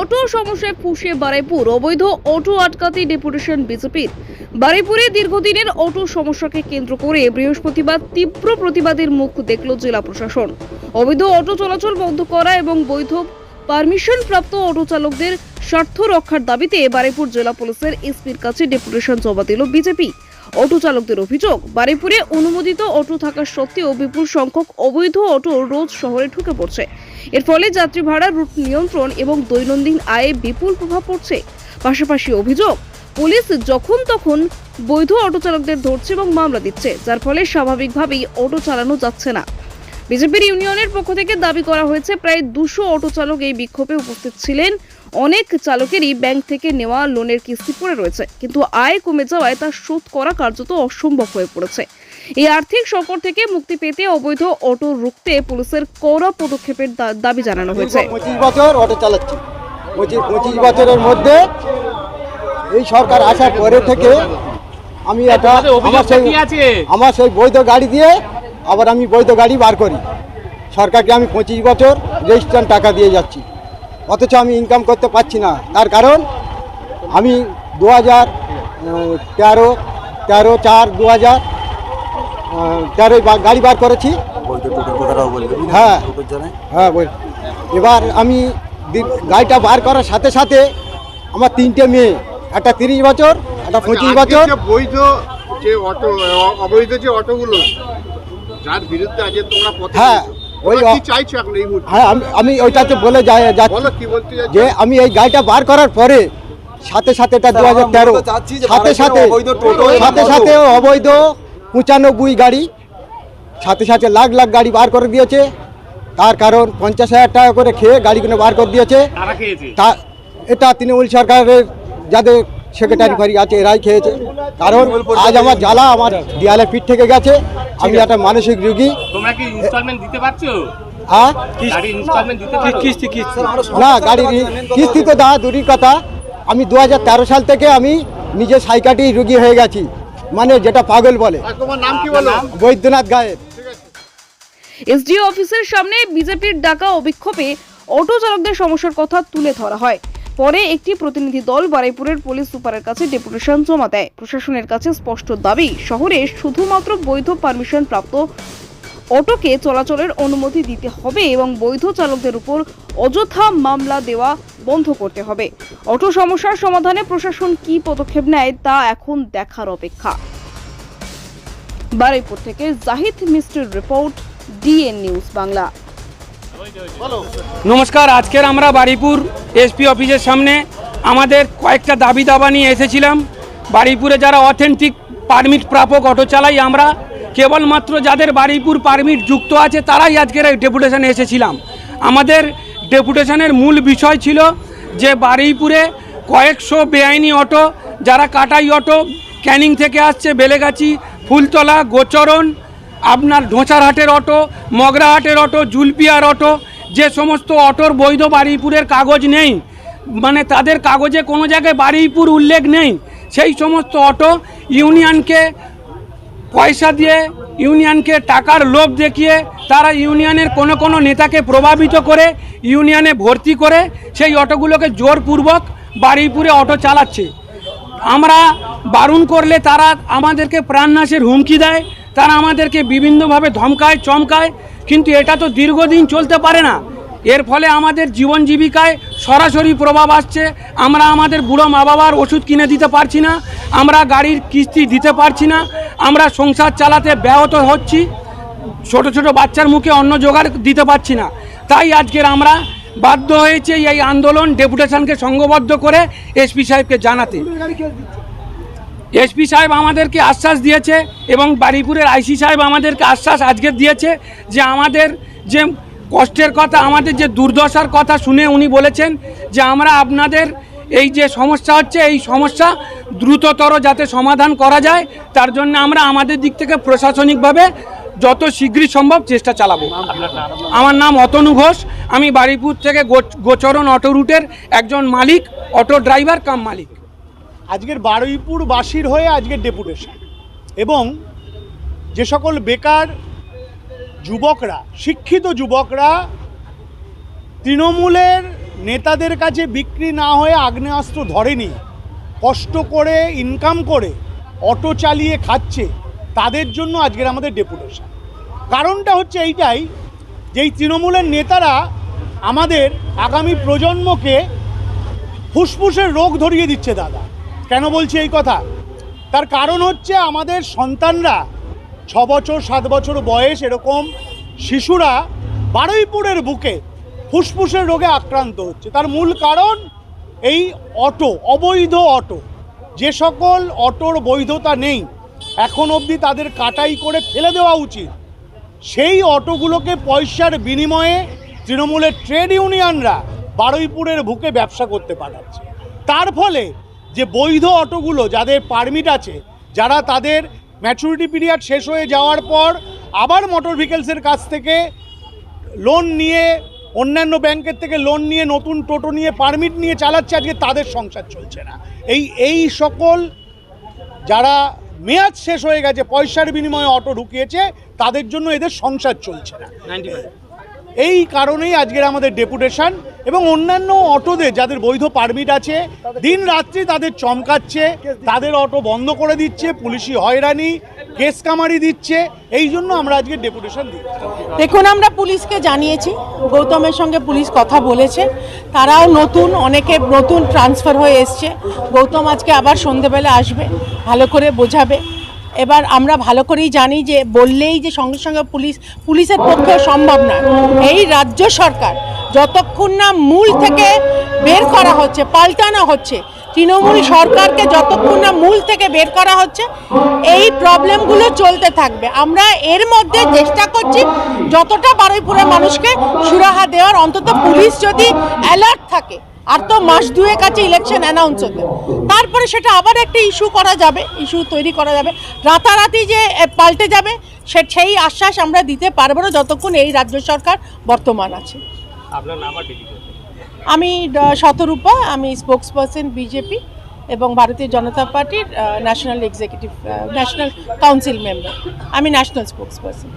Auto সমস্যায় ফুসে বারাইপুর। অবৈধ auto আটকাতে ডেপুটেশন বিজেপির। বারাইপুরে দীর্ঘদিনের অটো সমস্যাকে কেন্দ্র করে বৃহস্পতিবার তীব্র প্রতিবাদের মুখ দেখল জেলা প্রশাসন। অবৈধ অটো চলাচল বন্ধ করা এবং বৈধ পারমিশন প্রাপ্ত অটো চালকদের স্বার্থ রক্ষার দাবিতে বারাইপুর জেলা পুলিশের এসপির কাছে ডেপুটেশন জমা দিল বিজেপি। অটো চালকদের অভিযোগ বারুইপুরে অনুমোদিত অটো থাকা সত্ত্বেও বিপুল সংখ্যক অবৈধ অটো রোজ শহরে ঢুকে পড়ছে। এর ফলে যাত্রী ভাড়া, রুট নিয়ন্ত্রণ এবং দৈনন্দিন আয়ে বিপুল প্রভাব পড়ছে। পাশাপাশি অভিযোগ, পুলিশ যখন তখন বৈধ অটো চালকদের ধরছে এবং মামলা দিচ্ছে, যার ফলে স্বাভাবিকভাবেই অটো চালানো যাচ্ছে না। বিজেপির ইউনিয়নের পক্ষ থেকে দাবি করা হয়েছে, প্রায় দুশো অটো চালক এই বিক্ষোভে উপস্থিত ছিলেন। অনেক চালকেরই ব্যাংক থেকে নেওয়া লোনের কিস্তি পড়ে রয়েছে। কিন্তু আয় কমে যাওয়ায় তা শোধ করা কার্যত অসম্ভব হয়ে পড়েছে। এই আর্থিক সংকট থেকে মুক্তি পেতে অবৈধ অটো রুখতে পুলিশের কড়া পদক্ষেপের দা- দাবি জানানো হয়েছে। পঁচিশ বছর অটো চালাচ্ছি। পঁচিশ পঁচিশ বছরের মধ্যে এই সরকার আসার পরে থেকে আমি একটা আমার সেই আমার সেই বৈধ গাড়ি দিয়ে আবার আমি বৈধ গাড়ি বার করি। সরকারকে আমি পঁচিশ বছর রেজিস্ট্রান টাকা দিয়ে যাচ্ছি। অথচ আমি ইনকাম করতে পারছি না। তার কারণ আমি দু হাজার তেরো তেরো চার দু হাজার তেরোই গাড়ি বার করেছি। হ্যাঁ। হ্যাঁ বল। এবার আমি গাড়িটা বার করার সাথে সাথে আমার তিনটে মেয়ে একটা তিরিশ বছর একটা পঁচিশ বছর। বৈধ যে অটো অবৈধ যে অটোগুলো যার বিরুদ্ধে আজকে তোমরা হ্যাঁ, ওই হ্যাঁ আমি আমি ওইটাতে বলে যাচ্ছি। বলো কি বলতে চাইছো? যে আমি এই গাড়িটা বার করার পরে সাথে সাথে এটা দু হাজার তেরো সাথে সাথে সাথে সাথে অবৈধ পঁচানব্বই গাড়ি সাথে সাথে লাখ লাখ গাড়ি বার করে দিয়েছে। তার কারণ পঞ্চাশ হাজার টাকা করে খেয়ে গাড়িগুলো বার করে দিয়েছে। তারা খেয়েছে? তা এটা তৃণমূল সরকারের যাদের সেক্রেটারি ফারি আছে এরাই খেয়েছে। কারণ আজ আমার জ্বালা আমার দেয়ালে পিঠ থেকে গেছে। আমি একটা মানসিক রুগী। তোমরা কি ইনস্টলমেন্ট দিতে পারছ? হ্যাঁ? গাড়ির ইনস্টলমেন্ট দিতে পারো কিস্তি কিস্তি? না গাড়ির কিস্তি তো দেওয়া দূরই কথা। আমি দু হাজার তেরো সাল থেকে আমি নিজে সাইকাটি রুগী হয়ে গেছি। মানে যেটা পাগল বলে। আর তোমার নাম কি বলো? বৈদ্যনাথ গায়ের এসডিও অফিসের সামনে বিজেপির ডাকা অভিক্ষোভে অটো চালকদের সমস্যার কথা তুলে ধরা হয়। পরে একটি প্রতিনিধি দল বারাইপুরের পুলিশ সুপারের কাছে ডেপুটেশন জমা দেয়। প্রশাসনের কাছে স্পষ্ট দাবি, শহরে শুধুমাত্র বৈধ পারমিশন প্রাপ্ত অটোকে চলাচলের অনুমতি দিতে হবে এবং বৈধ চালকদের উপর অযথা মামলা দেওয়া বন্ধ করতে হবে। অটো সমস্যার সমাধানে প্রশাসন কি পদক্ষেপ নেয় তা এখন দেখার অপেক্ষা। বারুইপুর থেকে জাহিদ মিস্ত্রির রিপোর্ট, ডিএন নিউজ বাংলা। নমস্কার, আজকের আমরা বারিপুর এসপি অফিসের সামনে আমাদের কয়েকটা দাবি দাবা নিয়ে এসেছিলাম। বারিপুরে যারা অথেন্টিক পারমিট প্রাপক অটো চালাই আমরা, কেবলমাত্র যাদের বারিপুর পারমিট যুক্ত আছে, তারাই আজকের এই ডেপুটেশনে এসেছিলাম। আমাদের ডেপুটেশনের মূল বিষয় ছিল যে বারুইপুরে কয়েকশো বেআইনি অটো যারা কাটাই অটো ক্যানিং থেকে আসছে বেলেগাছি, ফুলতলা, গোচরণ আপনার ঢোঁচারহাটের অটো মগরাহাটের অটো, জুলপিয়ার অটো, যে সমস্ত অটোর বৈধ বারুইপুরের কাগজ নেই মানে তাদের কাগজে কোনো জায়গায় বারুইপুর উল্লেখ নেই, সেই সমস্ত অটো ইউনিয়নকে পয়সা দিয়ে, ইউনিয়নকে টাকার লোভ দেখিয়ে তারা ইউনিয়নের কোনো কোনো নেতাকে প্রভাবিত করে, ইউনিয়নে ভর্তি করে সেই অটোগুলোকে জোরপূর্বক বারুইপুরে অটো চালাচ্ছে। আমরা বারণ করলে তারা আমাদেরকে প্রাণনাশের হুমকি দেয় তারা আমাদেরকে বিভিন্নভাবে ধমকায়, চমকায়, কিন্তু এটা তো দীর্ঘদিন চলতে পারে না। এর ফলে আমাদের জীবন জীবিকায় সরাসরি প্রভাব আসছে। আমরা আমাদের বুড়ো মা বাবার ওষুধ কিনে দিতে পারছি না, আমরা গাড়ির কিস্তি দিতে পারছি না, আমরা সংসার চালাতে ব্যাহত হচ্ছি, ছোট ছোট বাচ্চার মুখে অন্ন জোগাড় দিতে পারছি না। তাই আজকের আমরা বাধ্য হয়েছে এই আন্দোলন ডেপুটেশনকে সংঘবদ্ধ করে এসপি সাহেবকে জানাতে। এসপি সাহেব আমাদেরকে আশ্বাস দিয়েছে এবং বারুইপুরের আইসি সাহেব আমাদেরকে আশ্বাস আজকে দিয়েছে যে আমাদের যে কষ্টের কথা, আমাদের যে দুর্দশার কথা শুনে উনি বলেছেন যে আমরা আপনাদের এই যে সমস্যা হচ্ছে, এই সমস্যা দ্রুততর যাতে সমাধান করা যায়, তার জন্য আমরা আমাদের দিক থেকে প্রশাসনিকভাবে যত শীঘ্রই সম্ভব চেষ্টা চালাবো। আমার নাম অতনু ঘোষ, আমি বারুইপুর থেকে গোচরণ অটো রুটের একজন মালিক, অটো ড্রাইভার, কাম মালিক। আজকের বারুইপুরবাসীর হয়ে আজকের ডেপুটেশন। এবং যে সকল বেকার যুবকরা, শিক্ষিত যুবকরা তৃণমূলের নেতাদের কাছে বিক্রি না হয়ে আগ্নেয়াস্ত্র ধরেনি, কষ্ট করে ইনকাম করে, অটো চালিয়ে খাচ্ছে, তাদের জন্য আজকের আমাদের ডেপুটেশন। কারণটা হচ্ছে এইটাই, যে এই তৃণমূলের নেতারা আমাদের আগামী প্রজন্মকে ফুসফুসের রোগ ধরিয়ে দিচ্ছে, দাদা। কেন বলছি এই কথা? তার কারণ হচ্ছে আমাদের সন্তানরা ছ বছর, সাত বছর বয়স এরকম শিশুরা বারুইপুরের বুকে ফুসফুসের রোগে আক্রান্ত হচ্ছে। তার মূল কারণ এই অটো, অবৈধ অটো। যে সকল অটোর বৈধতা নেই, এখন অবধি তাদের কাটাই করে ফেলে দেওয়া উচিত। সেই অটোগুলোকে পয়সার বিনিময়ে তৃণমূলের ট্রেড ইউনিয়নরা বারুইপুরের বুকে ব্যবসা করতে পাঠাচ্ছে। তার ফলে যে বৈধ অটোগুলো যাদের পারমিট আছে যারা তাদের ম্যাচুরিটি পিরিয়ড শেষ হয়ে যাওয়ার পর আবার মোটর ভেহিকেলসের কাছ থেকে লোন নিয়ে অন্যান্য ব্যাংকের থেকে লোন নিয়ে নতুন টোটো নিয়ে পারমিট নিয়ে চালাচ্ছে আজকে তাদের সংসার চলছে না। এই এই সকল যারা মেয়াদ শেষ হয়ে গেছে পয়সার বিনিময়ে অটো ঢুকিয়েছে তাদের জন্য এদের সংসার চলছে না। এই কারণেই আজকের আমাদের ডেপুটেশন এবং অন্যান্য অটোদের যাদের বৈধ পারমিট আছে দিন রাত্রি তাদের চমকাচ্ছে তাদের অটো বন্ধ করে দিচ্ছে পুলিশি হয়রানি কেস কামারি দিচ্ছে এই জন্য আমরা আজকে ডেপুটেশন দিচ্ছি দেখুন আমরা পুলিশকে জানিয়েছি গৌতমের সঙ্গে পুলিশ কথা বলেছে তারাও নতুন অনেকে নতুন ট্রান্সফার হয়ে এসছে। গৌতম আজকে আবার সন্ধেবেলা আসবে ভালো করে বোঝাবে। এবার আমরা ভালো করেই জানি যে বললেই যে সঙ্গে সঙ্গে পুলিশ পুলিশের পক্ষে সম্ভব না। এই রাজ্য সরকার যতক্ষণ না মূল থেকে বের করা হচ্ছে, পাল্টানো হচ্ছে, তৃণমূল সরকারকে যতক্ষণ না মূল থেকে বের করা হচ্ছে, এই প্রবলেমগুলো চলতে থাকবে। আমরা এর মধ্যে চেষ্টা করছি যতটা বারুইপুরের মানুষকে সুরাহা দেওয়ার, অন্তত পুলিশ যদি অ্যালার্ট থাকে, আর তো মাস দুয়েক আছে ইলেকশন অ্যানাউন্স হতে। তারপরে সেটা আবার একটা ইস্যু করা যাবে ইস্যু তৈরি করা যাবে। রাতারাতি যে পাল্টে যাবে, সে, সেই আশ্বাস আমরা দিতে পারব না যতক্ষণ এই রাজ্য সরকার বর্তমান আছে। আমি শতরূপা, আমি স্পোক্স পার্সন বিজেপি এবং ভারতীয় জনতা পার্টির national executive national council member আমি ন্যাশনাল স্পোক্স পার্সন